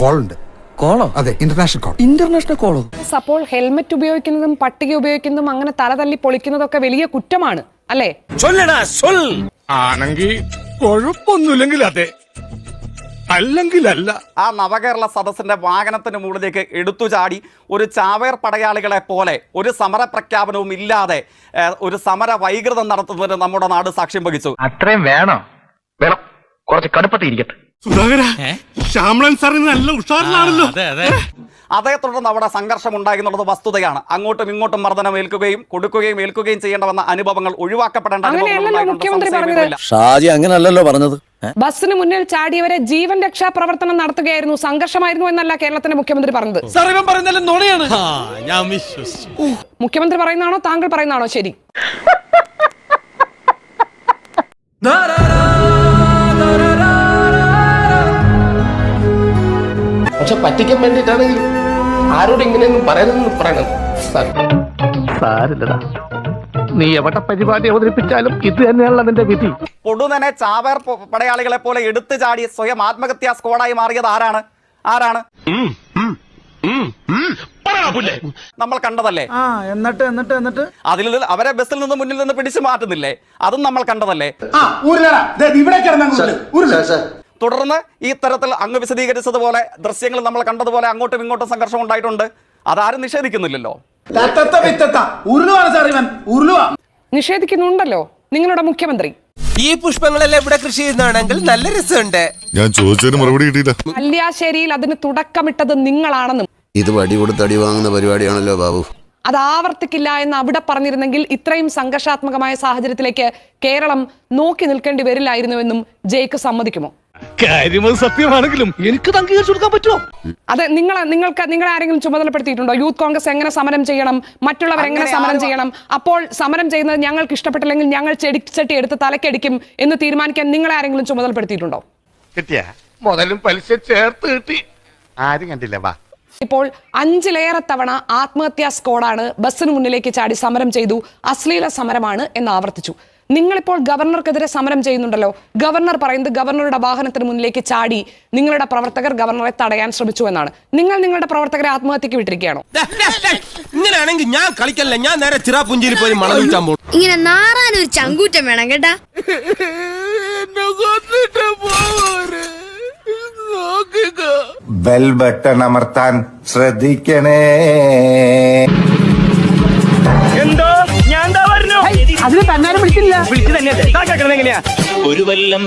Call ഉണ്ട് കോളോ? അതെ international call international കോളോ അപ്പോൾ ഹെൽമെറ്റ് ഉപയോഗിക്കുന്നതും പട്ടിക ഉപയോഗിക്കുന്നതും അങ്ങനെ തല തലതല്ലി പൊളിക്കുന്നതൊക്കെ വലിയ കുറ്റമാണ് അല്ലേ? ആണെങ്കിൽ കുഴപ്പമൊന്നുമില്ലെങ്കിൽ അതെ. അല്ലെങ്കിൽ അല്ല ആ നവകേരള സദസ്സിന്റെ വാഹനത്തിന് മുകളിലേക്ക് എടുത്തു ചാടി ഒരു ചാവേർ പടയാളികളെ പോലെ ഒരു സമര പ്രഖ്യാപനവും ഇല്ലാതെ ഒരു സമര വൈകൃതം നടത്തുന്നതിന് നമ്മുടെ നാട് സാക്ഷ്യം വഹിച്ചു. അത്രയും വേണോ. വേണം. കുറച്ച് കടുപ്പത്തിൽ ഇരിക്കട്ടെ സുധാകര ശ്യാമളൻ സാറിന് നല്ല ഉഷാറിലാണല്ലോ. അതേ തുടർന്ന് അവിടെ സംഘർഷം ഉണ്ടായി എന്നുള്ളത് വസ്തുതയാണ്. അങ്ങോട്ടും ഇങ്ങോട്ടും മർദ്ദനം ഏൽക്കുകയും കൊടുക്കുകയും ഏൽക്കുകയും ചെയ്യേണ്ടവന്ന അനുഭവങ്ങൾ ഒഴിവാക്കപ്പെടേണ്ട. ഷാജി പറഞ്ഞത്. ബസ്സിന് മുന്നിൽ ചാടിയവരെ ജീവൻ രക്ഷാ പ്രവർത്തനം നടത്തുകയായിരുന്നു. സംഘർഷമായിരുന്നു എന്നല്ല കേരളത്തിന്റെ മുഖ്യമന്ത്രി പറഞ്ഞത്. മുഖ്യമന്ത്രി പറയുന്നതാണോ? താങ്കൾ പറയുന്നതാണോ? ശരി. പക്ഷെ പറ്റിക്കാൻ വേണ്ടിയിട്ടാണെങ്കിൽ ആരോട് ഇങ്ങനെയൊന്നും പറയണമെന്ന് പറയണം. സാർ. സാരില്ലടാ. നീ എവിടെ പരിപാടി അവതരിപ്പിച്ചാലും ഇത് തന്നെയാണല്ലോ നിന്റെ വിധി. പൊടുന്നനെ ചാവേർ പടയാളികളെ പോലെ എടുത്തു ചാടി സ്വയം ആത്മഹത്യാ സ്ക്വാഡായി മാറിയത് ആരാണ്? ആരാണ്? നമ്മൾ കണ്ടതല്ലേ? എന്നിട്ട് എന്നിട്ട് എന്നിട്ട്? അതിൽ നിന്ന് അവരെ ബസ്സിൽ നിന്ന് മുന്നിൽ നിന്ന് പിടിച്ചു മാറ്റുന്നില്ലേ? അതും നമ്മൾ കണ്ടതല്ലേ? തുടർന്ന് ഈ തരത്തിൽ അങ്ങ് വിശദീകരിച്ചതുപോലെ ദൃശ്യങ്ങൾ നമ്മൾ കണ്ടതുപോലെ അങ്ങോട്ടും ഇങ്ങോട്ടും സംഘർഷം ഉണ്ടായിട്ടുണ്ട്. അതാരും നിഷേധിക്കുന്നില്ലല്ലോ. ഉരുളുവാണ് സാർ ഇവൻ. ഉരുളുവാ. നിഷേധിക്കുന്നുണ്ടല്ലോ. നിങ്ങളുടെ മുഖ്യമന്ത്രി. ഈ പുഷ്പങ്ങളെല്ലാം ഇവിടെ കൃഷി ചെയ്യുന്നതാണെങ്കിൽ നല്ല രസമുണ്ട്. ഞാൻ ചോദിച്ചതിന് മറുപടി കിട്ടിയില്ല. കല്യാശ്ശേരിയിൽ അതിന് തുടക്കമിട്ടത് നിങ്ങളാണെന്നും. ഇത് വടി കൊടുത്ത് അടി വാങ്ങുന്ന പരിപാടിയാണല്ലോ ബാബു. അത് ആവർത്തിക്കില്ല എന്ന് അവിടെ പറഞ്ഞിരുന്നെങ്കിൽ ഇത്രയും സംഘർഷാത്മകമായ സാഹചര്യത്തിലേക്ക് കേരളം നോക്കി നിൽക്കേണ്ടി വരില്ലായിരുന്നുവെന്നും ജയ്ക്ക് സമ്മതിക്കുമോ? കാര്യമത് സത്യമാണെങ്കിലും എനിക്ക് അംഗീകരിച്ചു കൊടുക്കാൻ പറ്റുമോ? അതെ നിങ്ങൾ നിങ്ങൾക്ക് നിങ്ങൾ ആരെങ്കിലും ചുമതലപ്പെടുത്തിയിട്ടുണ്ടോ? യൂത്ത് കോൺഗ്രസ് എങ്ങനെ സമരം ചെയ്യണം? മറ്റുള്ളവർ എങ്ങനെ സമരം ചെയ്യണം? അപ്പോൾ സമരം ചെയ്യുന്നത് ഞങ്ങൾക്ക് ഇഷ്ടപ്പെട്ടില്ലെങ്കിൽ ഞങ്ങൾ ചെടിച്ചട്ടി എടുത്ത് തലക്കടിക്കും എന്ന് തീരുമാനിക്കാൻ നിങ്ങൾ ആരെങ്കിലും ചുമതലപ്പെടുത്തിയിട്ടുണ്ടോ? കിട്ടിയ? മുതലും പലിശ ചേർത്ത് കിട്ടി. ആരും കണ്ടില്ല വാ. ഇപ്പോൾ അഞ്ചിലേറെ തവണ ആത്മഹത്യാ സ്ക്വാഡാണ് ബസ്സിന് മുന്നിലേക്ക് ചാടി സമരം ചെയ്തു. അശ്ലീല സമരമാണ് എന്ന് ആവർത്തിച്ചു. നിങ്ങളിപ്പോൾ ഗവർണർക്കെതിരെ സമരം ചെയ്യുന്നുണ്ടല്ലോ. ഗവർണർ പറയുന്നത് ഗവർണറുടെ വാഹനത്തിന് മുന്നിലേക്ക് ചാടി നിങ്ങളുടെ പ്രവർത്തകർ ഗവർണറെ തടയാൻ ശ്രമിച്ചു എന്നാണ്. നിങ്ങൾ നിങ്ങളുടെ പ്രവർത്തകരെ ആത്മഹത്യക്ക് വിട്ടിരിക്കുകയാണോ? ഇങ്ങനെയാണെങ്കിൽ ഞാൻ കളിക്കല്ല? ഞാൻ നേരെ ചിറാപുഞ്ചിയിൽ പോയി മണം ഇങ്ങനെ നാറാനൊരു ചങ്കൂറ്റം വേണം കേട്ടാ. ബെൽ ബട്ടൺ അമർത്താൻ ശ്രദ്ധിക്കണേ. വിളിച്ചില്ല. വിളിച്ചു തന്നെ എങ്ങനെയാ? ഒരു വല്ലം